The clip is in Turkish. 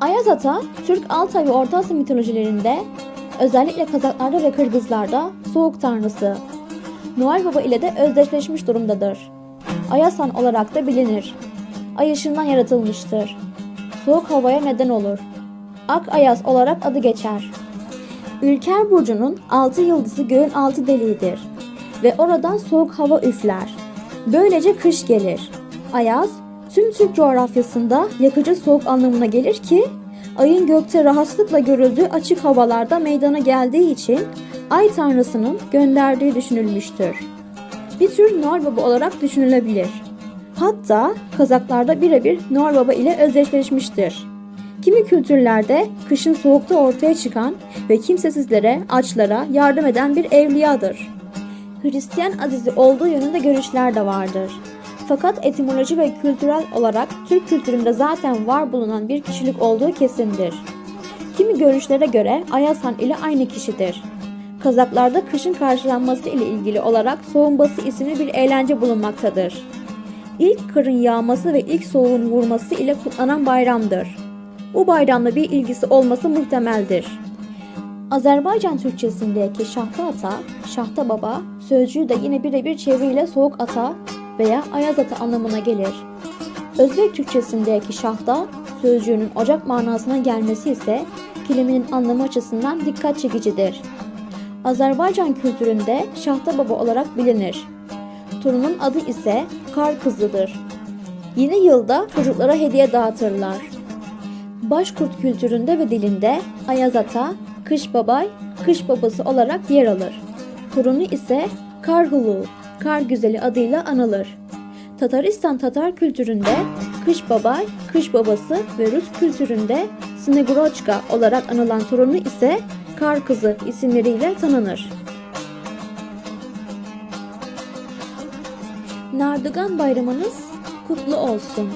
Ayaz Ata, Türk Altay ve Orta Asya mitolojilerinde, özellikle Kazaklarda ve Kırgızlarda soğuk tanrısı. Noel Baba ile de özdeşleşmiş durumdadır. Ayashan olarak da bilinir. Ay ışığından yaratılmıştır. Soğuk havaya neden olur. Ak Ayaz olarak adı geçer. Ülker Burcu'nun altı yıldızı göğün altı deliğidir ve oradan soğuk hava üfler. Böylece kış gelir. Ayaz, tüm Türk coğrafyasında yakıcı soğuk anlamına gelir ki, ayın gökte rahatsızlıkla görüldüğü açık havalarda meydana geldiği için ay tanrısının gönderdiği düşünülmüştür. Bir tür Noel Baba olarak düşünülebilir. Hatta Kazaklarda birebir Noel Baba ile özdeşleşmiştir. Kimi kültürlerde kışın soğukta ortaya çıkan ve kimsesizlere, açlara yardım eden bir evliyadır. Hristiyan azizi olduğu yönünde görüşler de vardır. Fakat etimoloji ve kültürel olarak Türk kültüründe zaten var bulunan bir kişilik olduğu kesindir. Kimi görüşlere göre Ayashan ile aynı kişidir. Kazaklarda kışın karşılanması ile ilgili olarak soğunbası isimli bir eğlence bulunmaktadır. İlk karın yağması ve ilk soğuğun vurması ile kutlanan bayramdır. Bu bayramla bir ilgisi olması muhtemeldir. Azerbaycan Türkçesindeki şahta ata, şahta baba sözcüğü de yine birebir çeviriyle soğuk ata veya ayaz ata anlamına gelir. Özbek Türkçesindeki şahta sözcüğünün ocak manasına gelmesi ise keliminin anlamı açısından dikkat çekicidir. Azerbaycan kültüründe şahta baba olarak bilinir. Torunun adı ise kar kızıdır. Yeni yılda çocuklara hediye dağıtırlar. Başkurt kültüründe ve dilinde Ayaz Ata, Kış Babay, Kış Babası olarak yer alır. Torunu ise Karhulu, Kar Güzeli adıyla anılır. Tataristan Tatar kültüründe Kış Babay, Kış Babası ve Rus kültüründe Snegurochka olarak anılan torunu ise Kar Kızı isimleriyle tanınır. Nardıgan bayramınız kutlu olsun.